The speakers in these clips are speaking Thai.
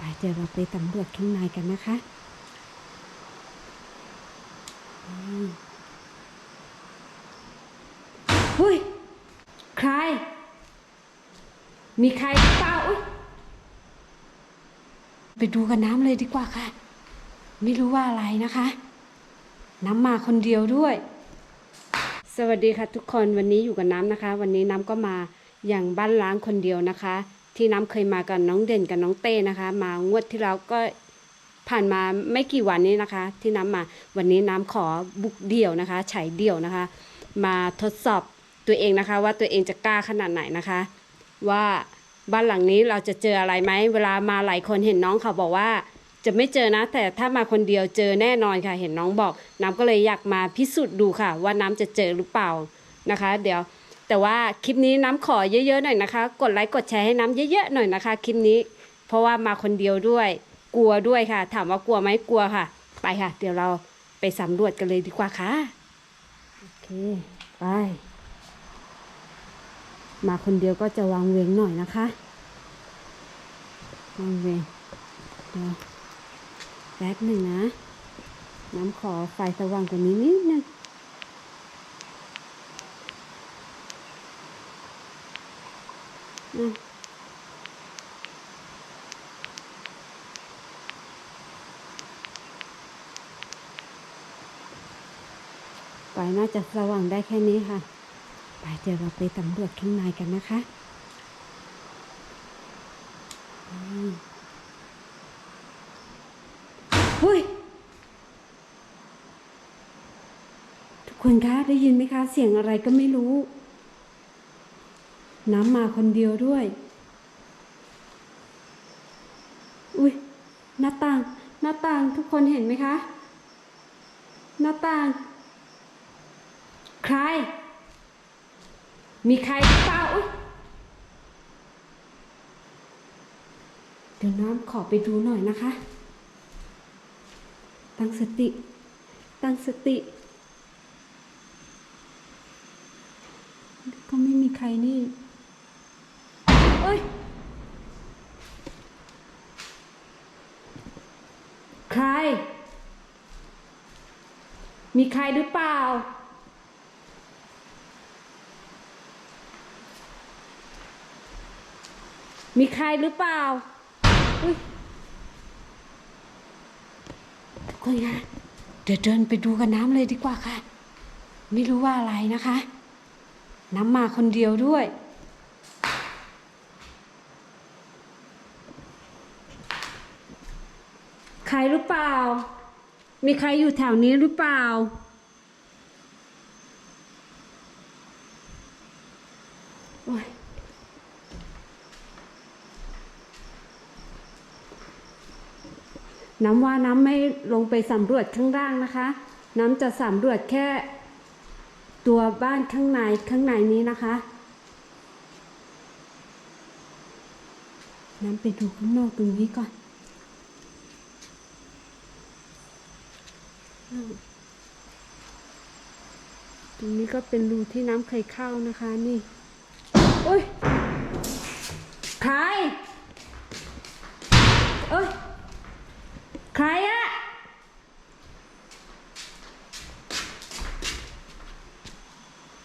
ไปเดี๋ยวเราไปสำรวจข้างในกันนะคะเฮ้ย ใคร มีใครเปล่าอุ๊ยไปดูกันน้ำเลยดีกว่าค่ะ ไม่รู้ว่าอะไรนะคะ น้ำมาคนเดียวด้วย สวัสดีค่ะทุกคนวันนี้อยู่กับน้ำนะคะ วันนี้น้ำก็มาอย่างบ้านล้างคนเดียวนะคะ ที่น้ำเคยมากับน้องเด่นกับน้องเต้นะคะ มางวดที่แล้วก็ผ่านมาไม่กี่วันนี้นะคะ ที่น้ำมาวันนี้น้ำขอบุกเดี่ยวนะคะฉายเดี่ยวนะคะ มาทดสอบตัวเองนะคะ ว่าตัวเองจะกล้าขนาดไหนนะคะ ว่าบ้านหลังนี้เราจะเจออะไรไหมเวลามาหลายคนเห็นน้องเขาบอกว่าจะไม่เจอนะ แต่ถ้ามาคนเดียวเจอแน่นอนค่ะ เห็นน้องบอก น้ำก็เลยอยากมาพิสูจน์ดูค่ะ ว่าน้ำจะเจอหรือเปล่านะคะ เดี๋ยว แต่ว่าคลิปนี้น้ำขอเยอะๆหน่อยนะคะ กดไลค์กดแชร์ให้น้ำเยอะๆหน่อยนะคะคลิปนี้ เพราะว่ามาคนเดียวด้วย กลัวด้วยค่ะ ถามว่ากลัวไหมกลัวค่ะ ไปค่ะ เดี๋ยวเราไปสำรวจกันเลยดีกว่าค่ะโอเคไปมาคนเดียวก็จะวางเวงหน่อยนะคะวางเวงเดี๋ยวแป๊บหนึ่งนะ น้ำขอไฟสว่างกว่านี้นิดนึง อะไฟน่าจะสว่างได้แค่นี้ค่ะ ไปเดี๋ยวเราไปสำรวจข้างในกันนะคะอืมเฮ้ย ทุกคนคะได้ยินไหมคะ เสียงอะไรก็ไม่รู้ น้ำมาคนเดียวด้วย อุ้ยหน้าต่าง หน้าต่างทุกคนเห็นไหมคะ หน้าต่าง ใคร มีใครหรือเปล่าอุ๊ยเดี๋ยวน้ำขอไปดูหน่อยนะคะ ตั้งสติ ตั้งสติ ก็ไม่มีใครนี่ เอ้ย ใคร มีใครหรือเปล่า มีใครหรือเปล่า อุ๊ยกคนคะเดี๋ยวเดินไปดูกันน้ำเลยดีกว่าค่ะ ไม่รู้ว่าอะไรนะคะ น้ำมาคนเดียวด้วย ใครหรือเปล่า มีใครอยู่แถวนี้หรือเปล่า โอ้ยน้ำว่าน้ำไม่ลงไปสำรวจข้างล่างนะคะ น้ำจะสำรวจแค่ตัวบ้านข้างในข้างในนี้นะคะ น้ำไปดูข้างนอกตรงนี้ก่อนอ้าว ตรงนี้ก็เป็นรูที่น้ำเคยเข้านะคะ นี่ โอ้ยใคร เอ้ย ใครอะ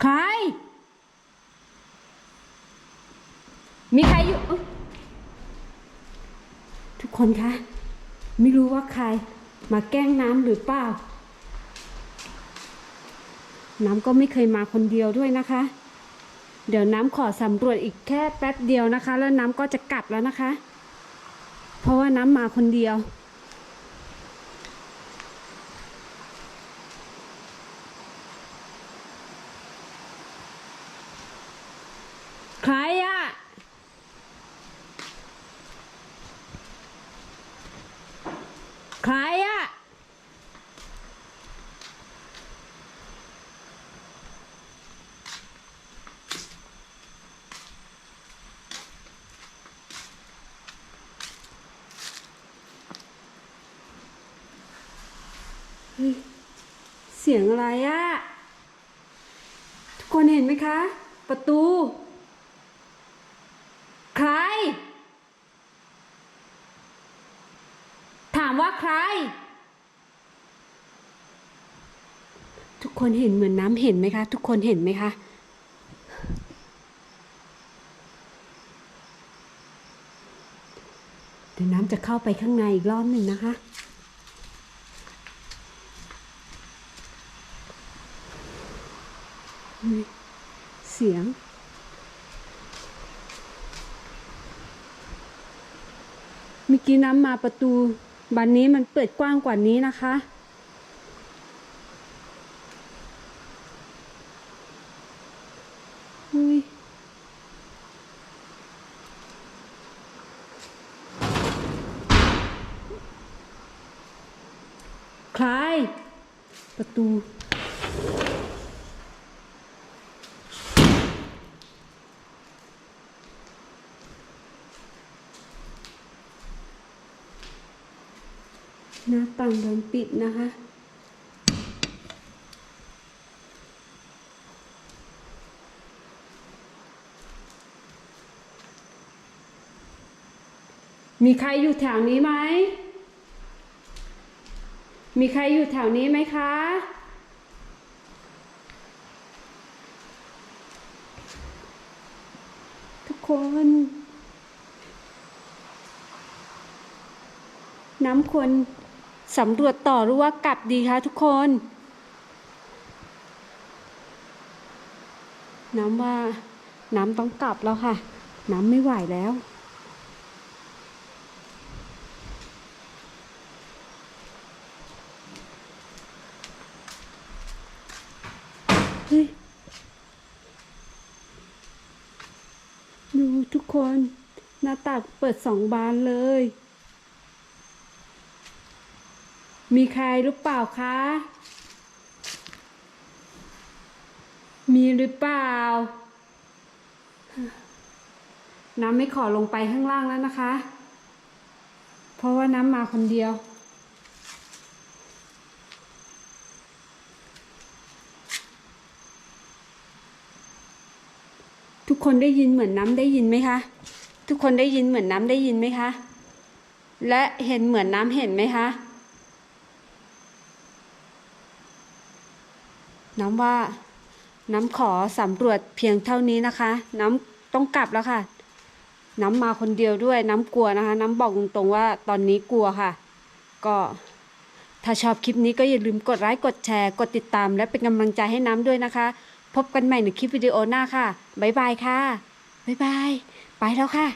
ใคร มีใครอยู่อุ๊ยทุกคนคะ ไม่รู้ว่าใคร มาแกล้งน้ำหรือเปล่า น้ำก็ไม่เคยมาคนเดียวด้วยนะคะ เดี๋ยวน้ำขอสำรวจอีกแค่แป๊บเดียวนะคะ แล้วน้ำก็จะกลับแล้วนะคะ เพราะว่าน้ำมาคนเดียวใครอะใครอะ เฮ้ยเสียงอะไรอะทุกคนเห็นไหมคะ ประตู ใคร ถามว่าใคร ทุกคนเห็นเหมือนน้ำเห็นไหมคะ ทุกคนเห็นไหมคะเดี๋ยวน้ำจะเข้าไปข้างในอีกรอบหนึ่งนะคะ อุ๊ย เสียง เมื่อกี้น้ำมาประตูบานนี้มันเปิดกว้างกว่านี้นะคะ อุ้ยใครประตู หน้าต่างโดนปิดนะคะ มีใครอยู่แถวนี้ไหม มีใครอยู่แถวนี้ไหมคะทุกคนน้ำควร สำรวจต่อหรือว่ากลับดีคะทุกคน น้ำว่าน้ำต้องกลับแล้วค่ะ น้ำไม่ไหวแล้ว เฮ้ย ดูทุกคนหน้าต่างเปิดสองบานเลย มีใครหรือเปล่าคะ มีหรือเปล่า น้ำไม่ขอลงไปข้างล่างแล้วนะคะ เพราะว่าน้ำมาคนเดียว ทุกคนได้ยินเหมือนน้ำได้ยินไหมคะ ทุกคนได้ยินเหมือนน้ำได้ยินไหมคะ และเห็นเหมือนน้ำเห็นไหมคะ น้ำว่าน้ำขอสำรวจเพียงเท่านี้นะคะ น้ำต้องกลับแล้วค่ะ น้ำมาคนเดียวด้วย น้ำกลัวนะคะ น้ำบอกตรงๆว่าตอนนี้กลัวค่ะ ก็ถ้าชอบคลิปนี้ก็อย่าลืมกดไลค์กดแชร์ กดติดตาม และเป็นกำลังใจให้น้ำด้วยนะคะ พบกันใหม่ในคลิปวิดีโอหน้าค่ะ บ๊ายบายค่ะ บ๊ายบาย ไปแล้วค่ะ